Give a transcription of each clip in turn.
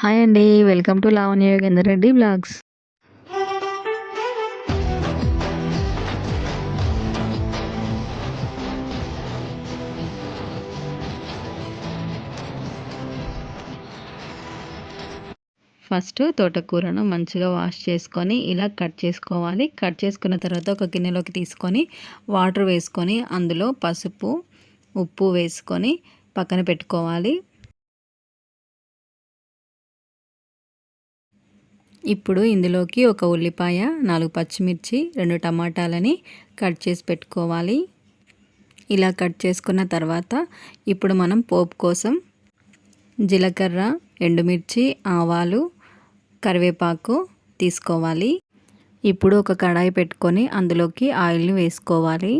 Hi అండి. Welcome to Lavanya Yogender Reddy blogs. First తోటకూరను మంచిగా వాష్ చేసుకొని ఇలా కట్ చేసుకోవాలి. కట్ చేసుకున్న తర్వాత ఒక గిన్నెలోకి తీసుకొని వాటర్ వేసుకొని అందులో పసుపు ఉప్పు వేసుకొని పక్కన పెట్టుకోవాలి. ఇప్పుడు ఇందులోకి ఒక ఉల్లిపాయ నాలుగు పచ్చిమిర్చి రెండు టమాటాలని కట్ చేసి పెట్టుకోవాలి. ఇలా కట్ చేసుకున్న తర్వాత ఇప్పుడు మనం పోపు కోసం జీలకర్ర ఎండుమిర్చి ఆవాలు కరివేపాకు తీసుకోవాలి. ఇప్పుడు ఒక కడాయి పెట్టుకొని అందులోకి ఆయిల్ని వేసుకోవాలి.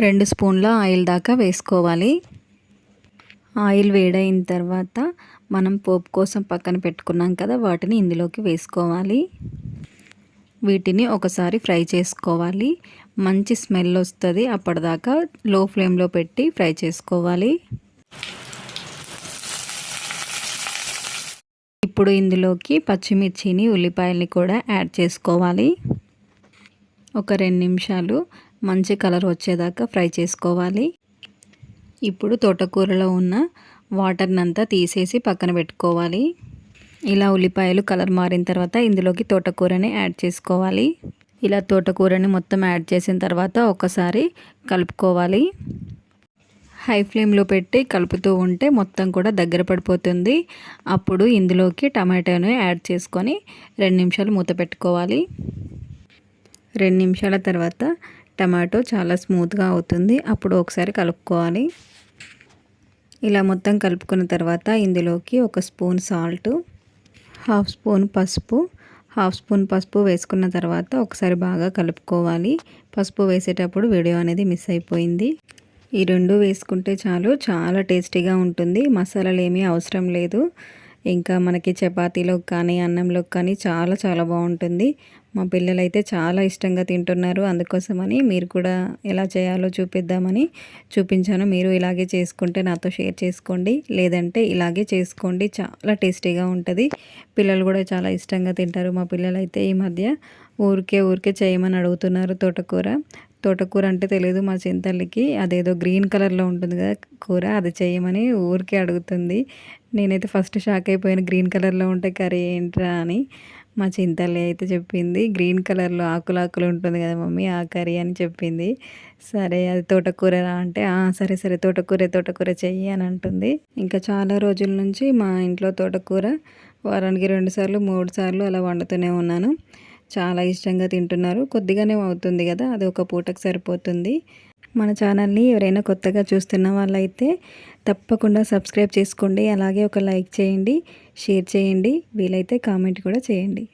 రెండు స్పూన్ల ఆయిల్ దాకా వేసుకోవాలి. ఆయిల్ వేడైన తర్వాత మనం పోపు కోసం పక్కన పెట్టుకున్నాం కదా వాటిని ఇందులోకి వేసుకోవాలి. వీటిని ఒకసారి ఫ్రై చేసుకోవాలి. మంచి స్మెల్ వస్తుంది అప్పటిదాకా లో ఫ్లేమ్లో పెట్టి ఫ్రై చేసుకోవాలి. ఇప్పుడు ఇందులోకి పచ్చిమిర్చిని ఉల్లిపాయల్ని కూడా యాడ్ చేసుకోవాలి. ఒక రెండు నిమిషాలు మంచి కలర్ వచ్చేదాకా ఫ్రై చేసుకోవాలి. ఇప్పుడు తోటకూరలో ఉన్న వాటర్నంతా తీసేసి పక్కన పెట్టుకోవాలి. ఇలా ఉల్లిపాయలు కలర్ మారిన తర్వాత ఇందులోకి తోటకూరని యాడ్ చేసుకోవాలి. ఇలా తోటకూరని మొత్తం యాడ్ చేసిన తర్వాత ఒకసారి కలుపుకోవాలి. హై ఫ్లేమ్లో పెట్టి కలుపుతూ ఉంటే మొత్తం కూడా దగ్గర పడిపోతుంది. అప్పుడు ఇందులోకి టమాటాను యాడ్ చేసుకొని రెండు నిమిషాలు మూత పెట్టుకోవాలి. రెండు నిమిషాల తర్వాత టమాటో చాలా స్మూత్గా అవుతుంది. అప్పుడు ఒకసారి కలుపుకోవాలి. ఇలా మొత్తం కలుపుకున్న తర్వాత ఇందులోకి ఒక స్పూన్ సాల్ట్ హాఫ్ స్పూన్ పసుపు హాఫ్ స్పూన్ పసుపు వేసుకున్న తర్వాత ఒకసారి బాగా కలుపుకోవాలి. పసుపు వేసేటప్పుడు వీడియో అనేది మిస్ అయిపోయింది. ఈ రెండు వేసుకుంటే చాలు చాలా టేస్టీగా ఉంటుంది. మసాలాలు ఏమీ అవసరం లేదు. ఇంకా మనకి చపాతీలోకి కానీ అన్నంలోకి కానీ చాలా చాలా బాగుంటుంది. మా పిల్లలైతే చాలా ఇష్టంగా తింటున్నారు. అందుకోసమని మీరు కూడా ఎలా చేయాలో చూపిద్దామని చూపించాను. మీరు ఇలాగే చేసుకుంటే నాతో షేర్ చేసుకోండి. లేదంటే ఇలాగే చేసుకోండి. చాలా టేస్టీగా ఉంటుంది. పిల్లలు కూడా చాలా ఇష్టంగా తింటారు మా పిల్లలైతే ఈ మధ్య. ఊరికే ఊరికే చేయమని అడుగుతున్నారు తోటకూర. తోటకూర అంటే తెలియదు మా చింతల్లికి. అదేదో గ్రీన్ కలర్లో ఉంటుంది కదా కూర అది చేయమని ఊరికే అడుగుతుంది. నేనైతే ఫస్ట్ షాక్ అయిపోయాను గ్రీన్ కలర్లో ఉంటే కర్రీ ఏంట్రా అని. మా చింతల్లి అయితే చెప్పింది గ్రీన్ కలర్లో ఆకులు ఆకులు ఉంటుంది కదా మమ్మీ ఆ కర్రీ అని చెప్పింది. సరే అది తోటకూర అంటే సరే సరే తోటకూర తోటకూర చెయ్యి అని అంటుంది. ఇంకా చాలా రోజుల నుంచి మా ఇంట్లో తోటకూర వారానికి రెండు సార్లు మూడు సార్లు అలా వండుతూనే ఉన్నాను. చాలా ఇష్టంగా తింటున్నారు. కొద్దిగానే అవుతుంది కదా అది ఒక పూటకు సరిపోతుంది. మన ఛానల్ని ఎవరైనా కొత్తగా చూస్తున్న వాళ్ళైతే తప్పకుండా సబ్స్క్రైబ్ చేసుకోండి. అలాగే ఒక లైక్ చేయండి షేర్ చేయండి వీలైతే కామెంట్ కూడా చేయండి.